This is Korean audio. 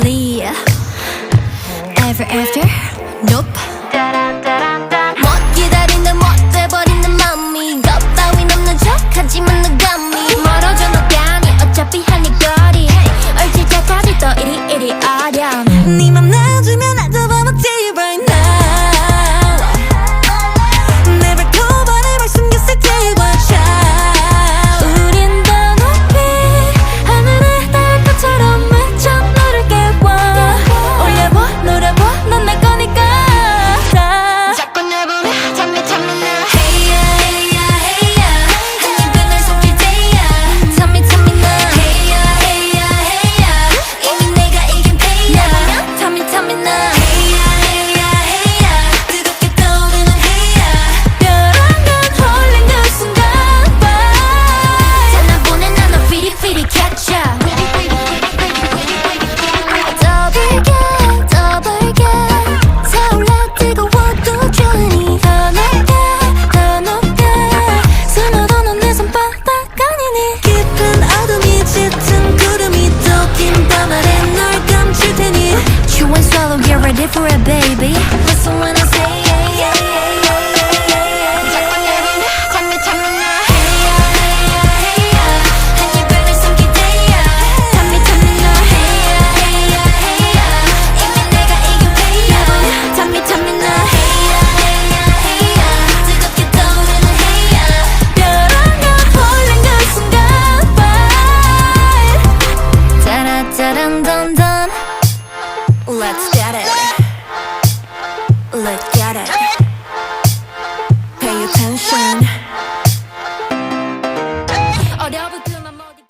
Lee. Ever after? Nope. Let's get it.